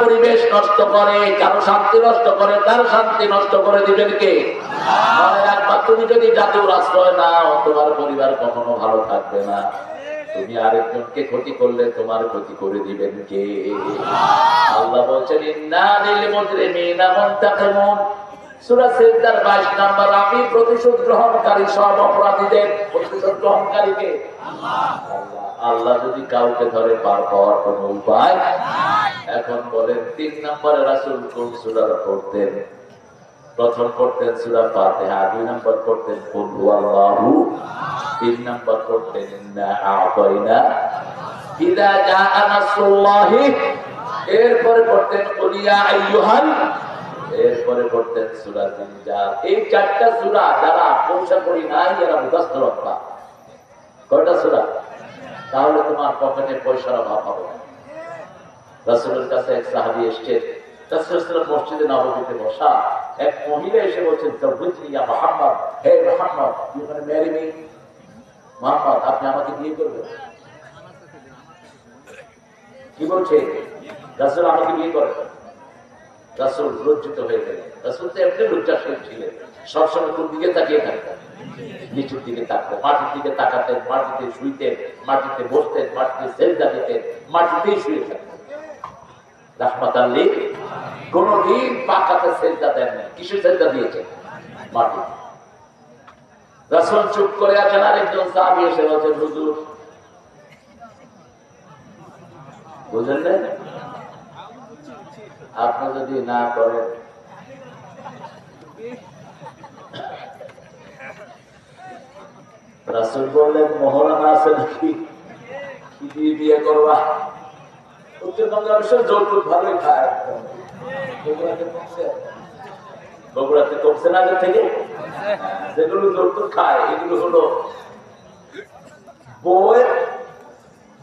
পরিবেশ নষ্ট করে, কারও শান্তি নষ্ট করে তার শান্তি নষ্ট করে দিবেন কে? মনে রাখবা, তুমি যদি জাতীয় আশ্রয় নাও, তোমার পরিবার কখনো ভালো থাকবে না। তুমি আরেকজনকে ক্ষতি করলে তোমার ক্ষতি করে দিবেন কে? আল্লাহ বলছেন, ইন্না লিল মুজরিমিনা মুনতাকিমুন। সূরা সিজদার 22 নাম্বার, আমি প্রতিশোধ গ্রহণকারী সব অপরাধীদের। প্রতিশোধ গ্রহণকারীকে? আল্লাহ। আল্লাহ যদি কাউকে ধরে পার পাওয়ার কোনো উপায় এখন বলেন তিন নম্বরে রাসূল কোন সূরা পড়তেন? প্রথম পড়তেন সূরা ফাতিহা দুই নম্বর পড়তেন কুল হুয়াল্লাহু। তিন নম্বর পড়তেন ইন্না আ'তাইনা ইদা জাআ নাসরুল্লাহি। এরপরে পড়তেন আইয়ুহাল। এরপরে পড়তেন সূরা জিনজার। এই চারটা সুরা যারা পৌঁছা করি নাই এরা মুখস্থ রক্ষা। কয়টা সূরা? তাহলে তোমার পকেটে পয়সার অভাব হবে। রাসূলের কাছে এক সাহাবি এসছে মসজিদে নববীতে বসা, এক মহিলা এসে বলছেন আমাকে বিয়ে করবেন? কি বলছে? আমাকে বিয়ে রাসূল লজ্জিত হয়ে গেলেন। রাসূল তো এমনি লজ্জাশীল ছিলেন। সবসময় কোন দিকে তাকিয়ে থাকতেন? নিচুর দিকে তাকতেন, মাটির দিকে তাকাতেন, মাটিতে শুইতেন, মাটিতে বসতেন, মাটিতে সেজদা দিতেন, মাটিতেই শুয়ে থাকতেন। কোনদিন আপনি যদি না করেন। রাসুল বললেন, মহরানা আছে নাকি? কি দিয়ে বিয়ে করবা? উত্তরবঙ্গে অবশ্য যৌতুক ভালোই খায়। বগুড়াতে কমছে। না আগের থেকে? যৌতুক খায়, এগুলো হলো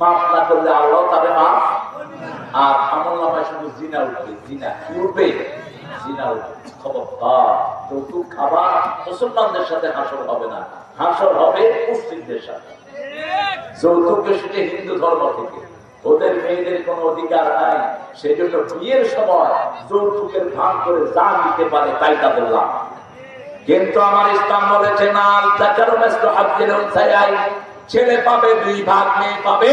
মাফ না করলে আল্লাহ তাদের মাফ আর আমল নামায় শুধু জিনা উঠবে, জিনা কি উঠবে? জিনা উঠবে। খবরদার, যৌতুক খাবার মুসলমানদের সাথে হাসর হবে না। হাসর হবে মুসলিমদের সাথে। যৌতুক এসেছে হিন্দু ধর্ম থেকে। ওদের মেয়েদের কোনো অধিকার নাই। সেই জন্য বিয়ের সময় যৌতুকের ভাগ করে যা নিতে পারে তাই তাদের লাভ। কিন্তু আমার ইসলাম বলেছে না ছেলে পাবে, দুই ভাগ, মেয়ে পাবে।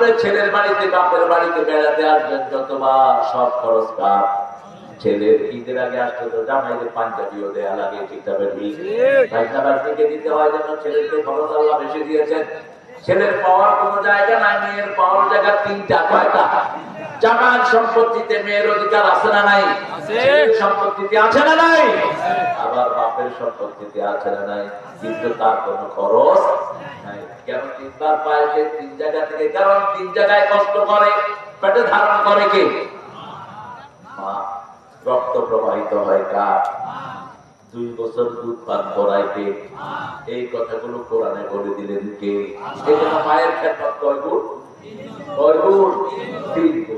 আপনার ছেলের বাড়িতে, বাপের বাড়িতে বেড়াতে আসবেন, যতবার সব খরচ কাপ ছেলের ঈদের আগে আসতে তো জামাইদের পাঞ্জাবিও দেয়া লাগে, কিতাবের পাঞ্জাবার থেকে দিতে হয় যেন ছেলেকে খরচ আল্লাহ বেশি দিয়েছেন। ছেলের পাওয়ার কোন জায়গা নাই, মেয়ের পাওয়ার জায়গা তিনটা, কয়টা? জামার সম্পত্তিতে মেয়ের অধিকার আছে না নাই? সম্পত্তিতে আছে না নাই? আবার বাপের সম্পত্তিতে আছে না নাই? কিন্তু তার কোনো খরচ নাই। কেন তিনবার পায় সে তিন জায়গা থেকে? কারণ তিন জায়গায় কষ্ট করে পেটে ধারণ করে কে? মা রক্ত প্রবাহিত হয় কার? দুই বছর দুধ পান করাইতে এই কথাগুলো কোরআনে বলে দিলেন কে? এই জন্য মায়ের খেদমত কয় গুণ? কয় গুণ? তিন গুণ।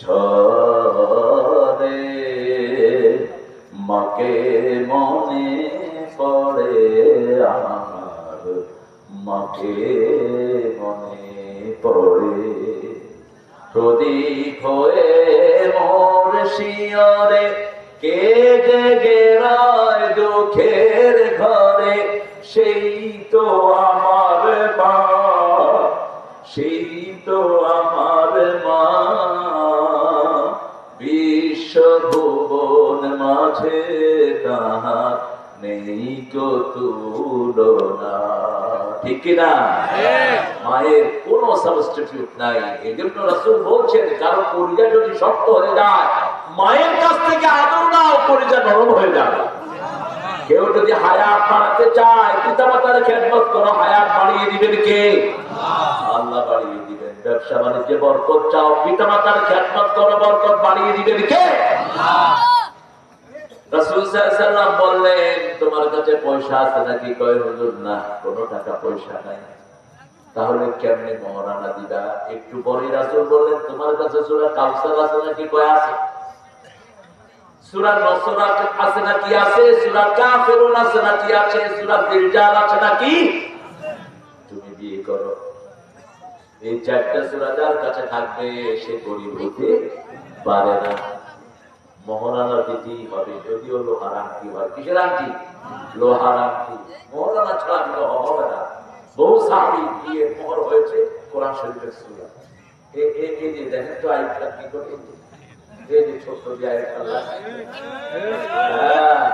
ঝরে, মাকে মনে পড়ে আমার, মাকে মনে পড়ে। প্রদীপ হয়ে মোর শিয়রে কে জেগে রায় দুঃখের ঘরে, সেই তো আমার মা, সেই তো আমার ভুবন মাঝে তাহার নেই তুলনা। ঠিক কিনা? মায়ের কোন সাবস্টিটিউট নাই। এই জন্য রাসূল বলছেন কারও পরিজা যদি শক্ত হয়ে যায় মায়ের কাছ থেকে আদর নাও পরিজা নরম হয়ে যাবে। কেউ যদি হায়াত বাড়াতে চায় পিতা মাতার খেদমত করো হায়াত বাড়িয়ে দিবেন কে? আল্লাহ বাড়িয়ে ব্যবসা বাণিজ্যে বরকত চাও পিতা মাতার খেদমত করো, বরকত বাড়িয়ে দিবেন কে? বললেন, তোমার কাছে পয়সা আছে নাকি? কয়, হুজুর, না, কোনো টাকা পয়সা নাই। তাহলে কেমনে মহারানা দিবা? একটু পরে বললেন, তোমার কাছে সূরা কাউসার আছে নাকি? কয়, আছে। সূরা নসর আছে নাকি? আছে। সূরা কাফিরুন আছে নাকি? আছে। সূরা দিলজাল আছে নাকি? তুমি বিয়ে করো এই চারটা সূরা যার কাছে থাকবে সে গরিব হতে পারে না। মহারানা দিতেই হবে যদিও লোহার আংটি হয়। কিসের আংটি? লোহার আংটি। মহারানা ছাড়া বিবাহ হবে না। বহু সাহাবি বিয়ে মোহর হয়েছে কোরআন শরীফের সূরা। এই যে দেখেন তো আইটা কি করে? এই যে ছোট্ট যে আইটা হ্যাঁ।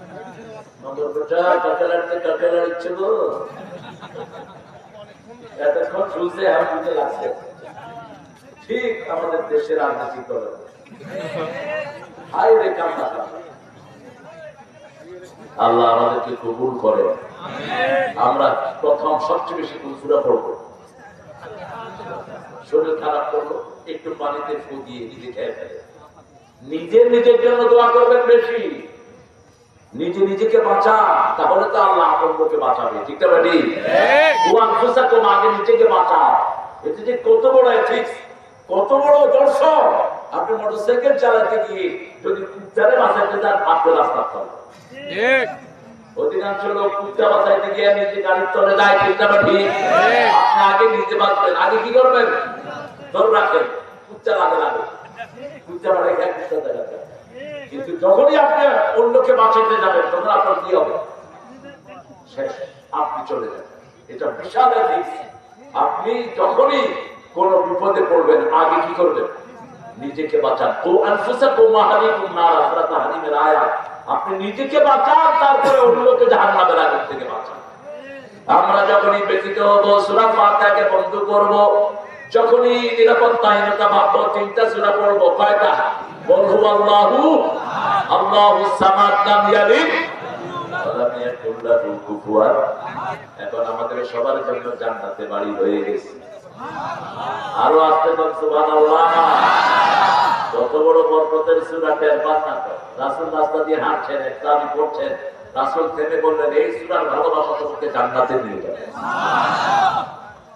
আল্লাহ আমাদেরকে কবুল করে। আমরা প্রথম সবচেয়ে বেশি কুলসুরা পড়ব। শরীর খারাপ করল একটু পানিতে ফু দিয়ে নিজে খেয়ে ফেলে। নিজে নিজের জন্য দোয়া করবেন বেশি। নিজে নিজেকে বাঁচা তাহলে তো আল্লাহ আপনাকে বাঁচাবে ঠিক না ফুসাকুম আগে নিজেকে বাঁচা। এতে যে কত বড় এথিক্স কত বড় দর্শন। আপনি মোটরসাইকেল চালাতে গিয়ে যদি কুত্তারে বাঁচাইতে চান আপনি রাস্তা পাবেন অধিকাংশ লোক কুত্তা বাঁচাইতে গিয়ে নিজে গাড়ির চলে যায় ঠিক না বেটি আপনি আগে নিজে বাঁচবেন। আগে কি করবেন? ধরে রাখেন কুত্তা লাগে লাগে। কুত্তা মানে কুত্তা দেখাতে কিন্তু যখনই আপনি অন্যকে বাঁচাতে যাবেন, তখন আপনার কি হবে? শেষ। আপনি চলে যাবেন। এটা বিশাল আপনি যখনই কোন বিপদে পড়বেন, আগে কি করবেন? নিজেকে বাঁচান। আপনি নিজেকে বাঁচান, তারপরে অন্যকে জাহান্নামের আগুন থেকে বাঁচান। আমরা যখনই ব্যতীত হব, সূরা ফাতিহাকে বন্ধ করব, যখনই নিরাপত্তাহীনতা ভাববো তিনটা সূরা পড়ব, কয়টা? বল আল্লাহু জান্নাতে বাড়ি হয়ে গেছে। আরও আসতে পার, সুবহানাল্লাহ। কত বড় বরকতের সূরা টের পান রাস্তা দিয়ে হাঁটছেন আমি পড়ছেন রাসূল থেমে বললেন, এই সূরার ভালোবাসা তোমাকে জান্নাতে নিয়ে যাবে।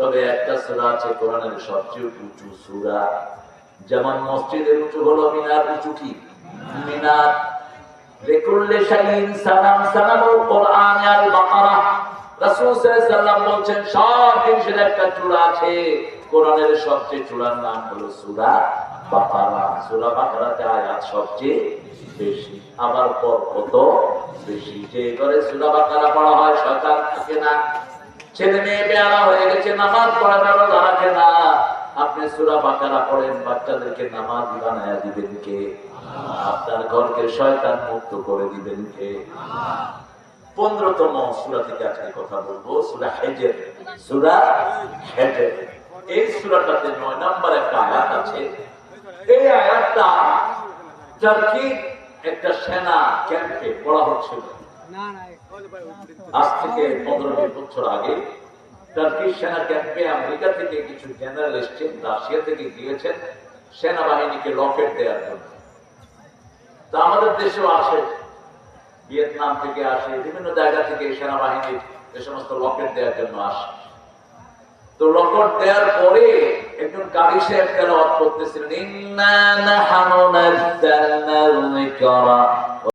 তবে একটা সুরা আছে কোরআনের সবচেয়ে উঁচু সুরা। যেমন মসজিদের উঁচু হলো মিনার, উঁচু কি? মিনার। লিকুল্লি সালাম কোরআন আল বাকারা। রাসূল সাল্লাল্লাহু সব জিনিসের একটা চূড়া আছে। কোরআনের সবচেয়ে চূড়ার নাম হলো সূরা বাকারা। সূরা বাকারাতে আয়াত সবচেয়ে বেশি, আবার পর কত বেশি। যে করে সূরা বাকারা পড়া হয়, শয়তান থাকে না। ছেলে মেয়ে, বেয়ারা হয়ে গেছে নামাজ পড়া ব্যবস্থা রাখে না। আপনি সূরা বাকারা পড়েন, বাচ্চাদেরকে নামাজ বানায়া দিবেন কে? আপনার ঘরকে শয়তান মুক্ত করে দিবেন কে? পনেরোতম সুরা থেকে আজকে কথা বলব, সুরা হেজের। সুরা হেজের। এই সুরাটাতে নয় নাম্বার একটা আয়াত আছে। এই আয়াতটা টার্কি একটা সেনা ক্যাম্পে পড়া হচ্ছিল। আজ থেকে পনেরো বছর আগে টার্কির সেনা ক্যাম্পে আমেরিকা থেকে কিছু জেনারেল এসছেন, রাশিয়া থেকে গিয়েছেন, সেনাবাহিনীকে রকেট দেওয়ার জন্য। তা আমাদের দেশেও আসে। ভিয়েতনাম থেকে আসে, বিভিন্ন জায়গা থেকে সেনাবাহিনী যে সমস্ত রকেট দেওয়ার জন্য আসে। তো রকেট দেওয়ার পরে একজন গাড়ি সাহেব তেলাওয়াত করতেছিলেন